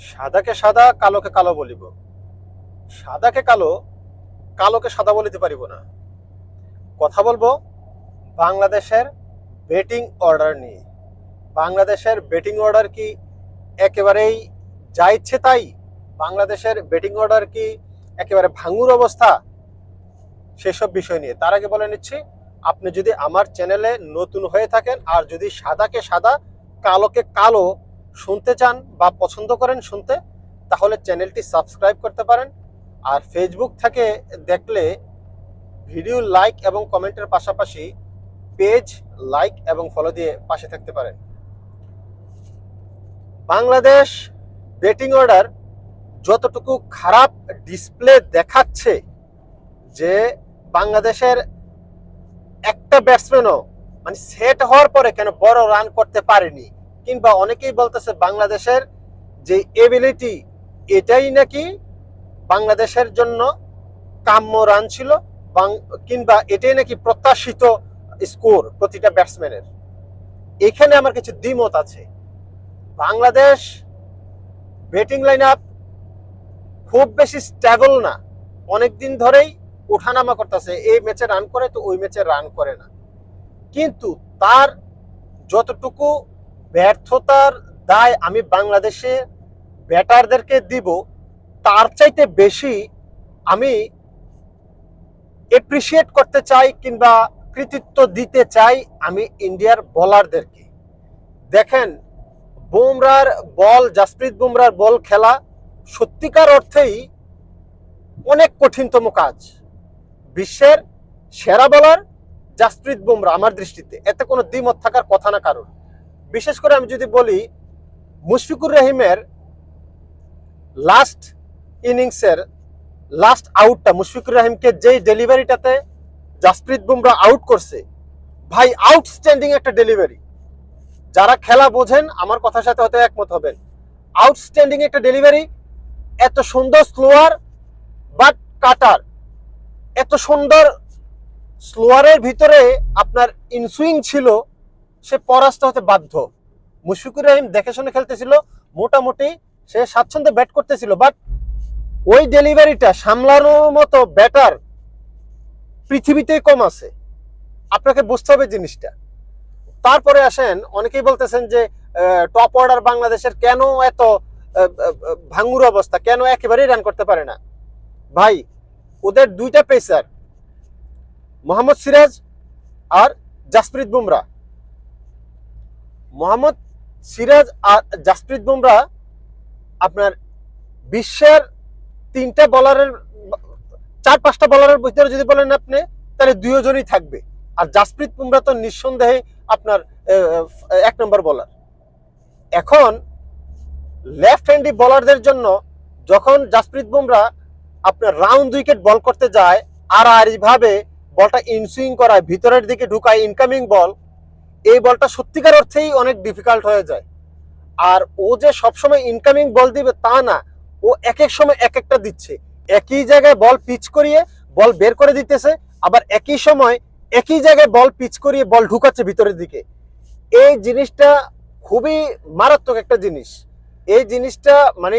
সাদাকে সাদা, কালোকে কালো বলিব। সাদাকে কালো, কালোকে সাদা বলিতে পারিব না। কথা বলব বাংলাদেশের বেটিং অর্ডার নিয়ে। বাংলাদেশের বেটিং অর্ডার কি একেবারেই যা ইচ্ছে তাই? বাংলাদেশের বেটিং অর্ডার কি একেবারে ভাঙুর অবস্থা? সেসব বিষয় নিয়ে। তার আগে বলে নিচ্ছি, আপনি যদি আমার চ্যানেলে নতুন হয়ে থাকেন আর যদি সাদাকে সাদা, কালোকে কালো শুনতে চান বা পছন্দ করেন শুনতে, তাহলে চ্যানেলটি সাবস্ক্রাইব করতে পারেন। আর ফেসবুক থেকে দেখলে ভিডিও লাইক এবং কমেন্টের পাশাপাশি পেজ লাইক এবং ফলো দিয়ে পাশে থাকতে পারেন। বাংলাদেশ বেটিং অর্ডার যতটুকু খারাপ ডিসপ্লে দেখাচ্ছে যে বাংলাদেশের একটা ব্যাটসম্যানও মানে সেট হওয়ার পরে কেন বড় রান করতে পারেনি? কিংবা অনেকেই বলতেছে বাংলাদেশের যে এবিলিটি এটাই নাকি বাংলাদেশের জন্য কাম্য রান ছিল কিংবা এটাই নাকি প্রত্যাশিত স্কোর প্রতিটা ব্যাটসম্যানের এখানে আমার কিছু দ্বিমত আছে। বাংলাদেশ ব্যাটিং লাইন আপ খুব বেশি স্টেবল না। অনেকদিন ধরেই ওঠানামা করতেছে, এই ম্যাচে রান করে তো ওই ম্যাচে রান করে না। কিন্তু তার যতটুকু ব্যর্থতার দায় আমি বাংলাদেশে ব্যাটারদেরকে দিব, তার চাইতে বেশি আমি এপ্রিসিয়েট করতে চাই কিংবা কৃতিত্ব দিতে চাই আমি ইন্ডিয়ার বলারদেরকে দেখেন, বুমরার বল, জাসপ্রীত বুমরার বল খেলা সত্যিকার অর্থেই অনেক কঠিনতম কাজ। বিশ্বের সেরা বলার জাসপ্রীত বুমরা, আমার দৃষ্টিতে। এতে কোনো দ্বিমত থাকার কথা না কারণ বিশেষ করে আমি যদি বলি, মুশফিকুর রহিমের লাস্ট ইনিংসের লাস্ট আউটটা মুশফিকুর রহিমকে যেই ডেলিভারিটাতে জাসপ্রীত বুমরা আউট করছে, ভাই আউটস্ট্যান্ডিং একটা ডেলিভারি যারা খেলা বোঝেন, আমার কথার সাথে হয়তো একমত হবেন। আউটস্ট্যান্ডিং একটা ডেলিভারি এত সুন্দর স্লোয়ার বাট কাটার এত সুন্দর স্লোয়ারের ভিতরে আপনার ইনসুইং ছিল সে পরাস্ত হতে বাধ্য। মুশফিকুর রহিম দেখে শুনে খেলতেছিল, মোটামুটি সে স্বাচ্ছন্দ্যে ব্যাট করতেছিল বাট ওই ডেলিভারিটা সামলানোর মতো ব্যাটার পৃথিবীতেই কম আছে। আপনাকে বুঝতে হবে জিনিসটা। তারপরে আসেন, অনেকেই বলতেছেন যে টপ অর্ডার বাংলাদেশের কেন এত ভাঙ্গুর অবস্থা? কেন একেবারেই রান করতে পারে না? ভাই, ওদের দুইটা পেসার মোহাম্মদ সিরাজ আর জাসপ্রীত বুমরা। মোহাম্মদ সিরাজ আর জাসপ্রীত বুমরা আপনার বিশ্বের তিনটা বলারের চার পাঁচটা বলারের ভিতরে যদি বলেন আপনি, তাহলে দুজনই থাকবে। আর জাসপ্রীত বুমরা তো নিঃসন্দেহে আপনার এক নম্বর বলার এখন লেফট হ্যান্ডি বলারদের জন্য যখন জাসপ্রীত বুমরা আপনার রাউন্ড উইকেট বল করতে যায়, আর আর এইভাবে বলটা ইনসুইং করায়, ভিতরের দিকে ঢুকায় ইনকামিং বল এই বলটা সত্যিকার অর্থেই অনেক ডিফিকাল্ট হয়ে যায়। আর ও যে সবসময় ইনকামিং বল দিবে তা না, ও এক এক সময় এক একটা দিচ্ছে। একই জায়গায় বল পিচ করিয়ে বল বের করে দিতেছে, আবার একই সময় একই জায়গায় বল পিচ করিয়ে বল ঢুকাচ্ছে ভিতরের দিকে। এই জিনিসটা খুবই মারাত্মক একটা জিনিস। এই জিনিসটা মানে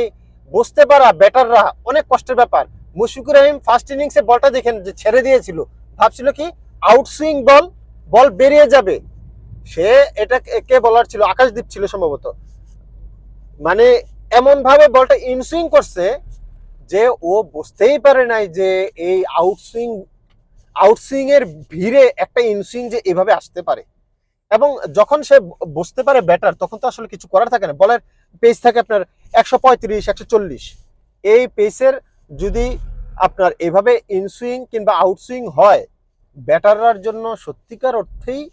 বুঝতে পারা ব্যাটাররা অনেক কষ্টের ব্যাপার। মুশফিকুর রহিম ফার্স্ট ইনিংসে বলটা দেখেন যে ছেড়ে দিয়েছিল। ভাবছিল কি আউটসুইং বল বল বেরিয়ে যাবে। সে এটা কে- বলার ছিল? আকাশদীপ ছিল সম্ভবত। মানে এমন ভাবে বলটা ইনসুইং করছে যে ও বুঝতেই পারে নাই যে এই আউটসুইং আউটসুইং এর ভিড়ে একটা ইনসুইং যে এভাবে আসতে পারে। এবং যখন সে বুঝতে পারে ব্যাটার তখন তো আসলে কিছু করার থাকে না। বলের পেস থাকে আপনার একশো পঁয়ত্রিশ, একশো চল্লিশ। এই পেসের যদি আপনার এভাবে ইনসুইং কিংবা আউটসুইং হয় ব্যাটাররার জন্য সত্যিকার অর্থেই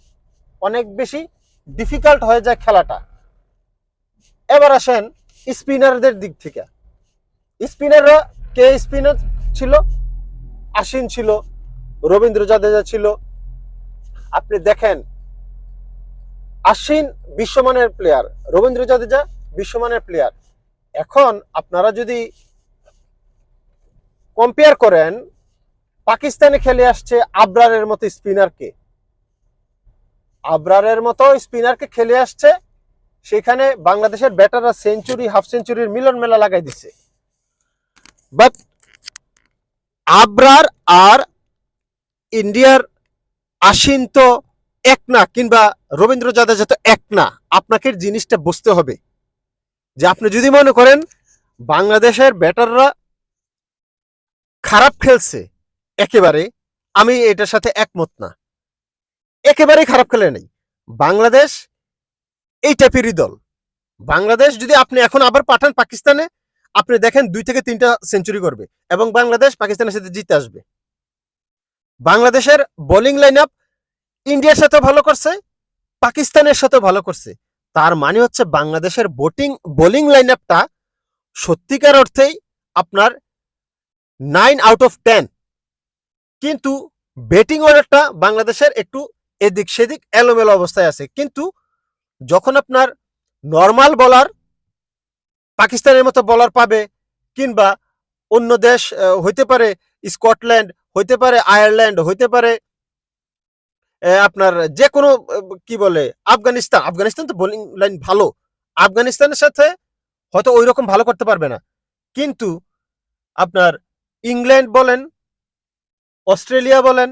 অনেক বেশি ডিফিকাল্ট হয়ে যায় খেলাটা। এবার আসেন স্পিনারদের দিক থেকে। স্পিনাররা কে স্পিনার ছিল? আশ্বিন ছিল, রবীন্দ্র জাদেজা ছিল। আপনি দেখেন, আশ্বিন বিশ্বমানের প্লেয়ার রবীন্দ্র জাদেজা বিশ্বমানের প্লেয়ার এখন আপনারা যদি কম্পেয়ার করেন, পাকিস্তানে খেলে আসছে আবরারের মতো স্পিনারকে আবরারের মতো স্পিনারকে খেলে আসছে। সেখানে বাংলাদেশের ব্যাটাররা সেঞ্চুরি, হাফ সেঞ্চুরির মিলন মেলা লাগাই দিচ্ছে বাট আবরার আর ইন্ডিয়ার আশিন তো এক না, কিংবা রবীন্দ্র জাদেজা তো এক না। আপনাকে জিনিসটা বুঝতে হবে যে আপনি যদি মনে করেন বাংলাদেশের ব্যাটাররা খারাপ খেলছে একেবারে, আমি এটার সাথে একমত না। একেবারেই খারাপ খেলে নেই। বাংলাদেশ, এই টাইপেরই দল। বাংলাদেশ যদি আপনি এখন আবার পাঠান পাকিস্তানে, আপনি দেখেন দুই থেকে তিনটা সেঞ্চুরি করবে এবং বাংলাদেশ পাকিস্তানের সাথে জিতে আসবে। বাংলাদেশের বোলিং লাইন আপ ইন্ডিয়ার সাথে ভালো করছে, পাকিস্তানের সাথে ভালো করছে। তার মানে হচ্ছে বাংলাদেশের বোটিং বোলিং লাইন আপটা সত্যিকার অর্থেই আপনার নাইন আউট অফ টেন কিন্তু ব্যাটিং অর্ডারটা বাংলাদেশের একটু এদিক সেদিক এলোমেলো অবস্থায় আছে। কিন্তু যখন আপনার নর্মাল বলার পাকিস্তানের মতো বলার পাবে কিংবা অন্য দেশ হইতে পারে স্কটল্যান্ড, হইতে পারে আয়ারল্যান্ড, হইতে পারে আপনার যে কোনো কি বলে, আফগানিস্তান। আফগানিস্তান তো বোলিং লাইন ভালো। আফগানিস্তানের সাথে হয়তো ওই রকম ভালো করতে পারবে না। কিন্তু আপনার ইংল্যান্ড বলেন, অস্ট্রেলিয়া বলেন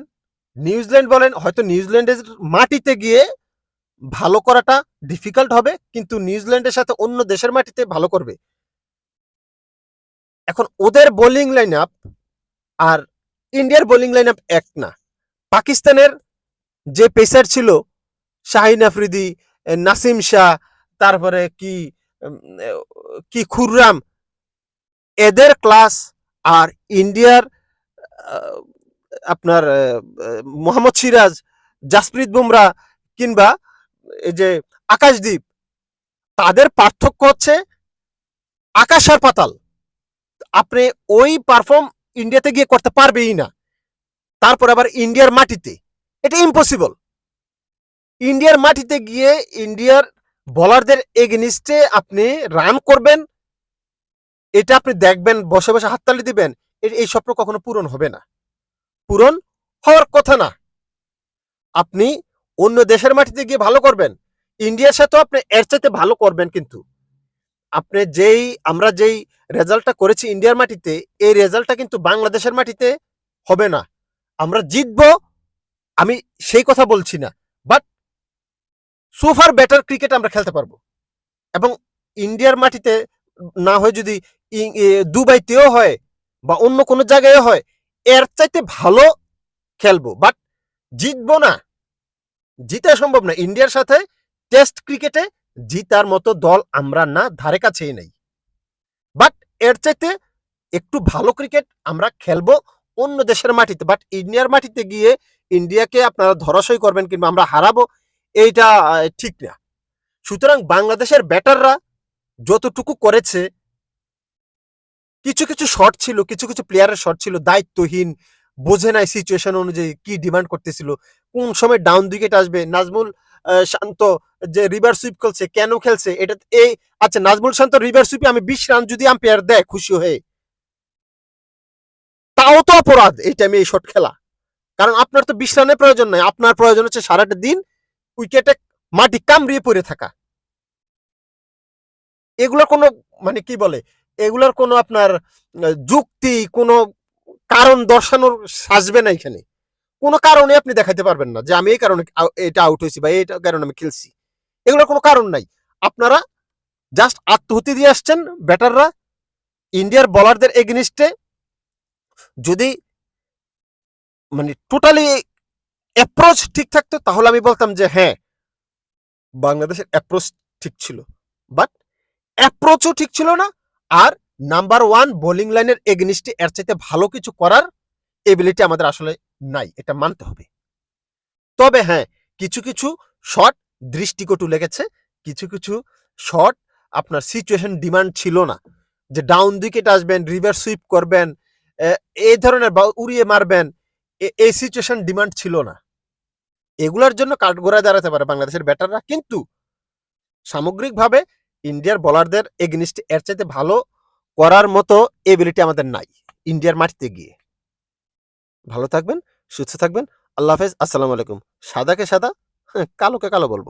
নিউজিল্যান্ড বলেন, হয়তো নিউজিল্যান্ডের মাটিতে গিয়ে ভালো করাটা ডিফিকাল্ট হবে, কিন্তু নিউজিল্যান্ডের সাথে অন্য দেশের মাটিতে ভালো করবে। এখন ওদের বোলিং লাইন আপ আর ইন্ডিয়ার বোলিং লাইন আপ এক না। পাকিস্তানের যে পেসার ছিল, শাহিন আফ্রিদি, নাসিম শাহ, তারপরে কি কি খুররাম, এদের ক্লাস আর ইন্ডিয়ার আপনার মোহাম্মদ সিরাজ, জাসপ্রীত বুমরা কিংবা এই যে আকাশদ্বীপ তাদের পার্থক্য হচ্ছে আকাশ আর পাতাল। আপনি ওই পারফর্ম ইন্ডিয়াতে গিয়ে করতে পারবেই না। তারপর আবার ইন্ডিয়ার মাটিতে। এটা ইম্পসিবল ইন্ডিয়ার মাটিতে গিয়ে ইন্ডিয়ার বলারদের এগেনিস্টে আপনি রান করবেন। এটা আপনি দেখবেন, বসে বসে হাততালি দিবেন। এই স্বপ্ন কখনো পূরণ হবে না। পূরণ হওয়ার কথা না। আপনি অন্য দেশের মাটিতে গিয়ে ভালো করবেন। ইন্ডিয়ার সাথেও আপনি এর চাইতে ভালো করবেন কিন্তু। আপনি যেই, আমরা যেই রেজাল্টটা করেছি ইন্ডিয়ার মাটিতে, এই রেজাল্টটা কিন্তু বাংলাদেশের মাটিতে হবে না। আমরা জিতবো, আমি সেই কথা বলছি না। বাট সুফার বেটার ক্রিকেট আমরা খেলতে পারব। এবং ইন্ডিয়ার মাটিতে না হয় যদি দুবাইতেও হয় বা অন্য কোনো জায়গায় হয় এর চাইতে ভালো খেলব বাট জিতবো না। জিতা সম্ভব না। ইন্ডিয়ার সাথে টেস্ট ক্রিকেটে জিতার মতো দল আমরা না, ধারে কাছেই নেই। বাট এর চাইতে একটু ভালো ক্রিকেট আমরা খেলব অন্য দেশের মাটিতে। বাট ইন্ডিয়ার মাটিতে গিয়ে ইন্ডিয়াকে আপনারা ধরাশয় করবেন কিংবা আমরা হারাবো, এইটা ঠিক না। সুতরাং বাংলাদেশের ব্যাটাররা যতটুকু করেছে কিছু কিছু শট ছিল, কিছু কিছু প্লেয়ারের শট ছিল, দায়িত্বহীন, বোঝে নাই সিচুয়েশন অনুযায়ী কি ডিমান্ড করতেছিল, কোন সময় ডাউন উইকেট আসবে, নাজমুল শান্ত, যে রিভার সুইপ খেলছে, কেন খেলছে, এটা এই আচ্ছা নাজমুল শান্ত রিভার সুইপে আমি বিশ রান যদি আম্পায়ার দেয়, খুশি হয়ে। তাও তো অপরাধ, এই টাইমে এই শট খেলা। কারণ আপনার তো বিশ রানের প্রয়োজন নাই, আপনার প্রয়োজন হচ্ছে সারাটা দিন উইকেটে মাটি কামড়িয়ে পড়ে থাকা। এগুলো কোনো মানে কি বলে এগুলোর কোনো আপনার যুক্তি, কোনো কারণ দর্শানোর সাজবে না এখানে। কোনো কারণে আপনি দেখাতে পারবেন না যে আমি এই কারণে এটা আউট হয়েছি বা এই কারণে আমি খেলছি। এগুলোর কোনো কারণ নাই। আপনারা জাস্ট আত্মহতি দিয়ে আসছেন, ব্যাটাররা, ইন্ডিয়ার বলারদের এগেনিস্টে যদি মানে টোটালি অ্যাপ্রোচ ঠিক থাকতো, তাহলে আমি বলতাম যে হ্যাঁ বাংলাদেশের অ্যাপ্রোচ ঠিক ছিল। বাট অ্যাপ্রোচও ঠিক ছিল না আর নাম্বার ওয়ান বোলিং লাইনের এগেনিস্টে এর চাইতে ভালো কিছু করার এবিলিটি আমাদের আসলে নাই, এটা মানতে হবে। তবে হ্যাঁ কিছু কিছু শট দৃষ্টিকটু লেগেছে, কিছু কিছু শট আপনার সিচুয়েশন ডিমান্ড ছিল না। যে ডাউন উইকেট আসবেন রিভার সুইপ করবেন এই ধরনের বা উড়িয়ে মারবেন এই সিচুয়েশন ডিমান্ড ছিল না। এগুলোর জন্য কাঠগোড়ায় দাঁড়াতে পারে বাংলাদেশের ব্যাটাররা কিন্তু সামগ্রিকভাবে ইন্ডিয়ার বোলারদের এগনিস্ট এর চাইতে ভালো করার মতো এবিলিটি আমাদের নাই ইন্ডিয়ার মাটিতে গিয়ে। ভালো থাকবেন সুস্থ থাকবেন আল্লাহ হাফেজ আসসালামু আলাইকুম। সাদাকে সাদা হ্যাঁ, কালোকে কালো বলব।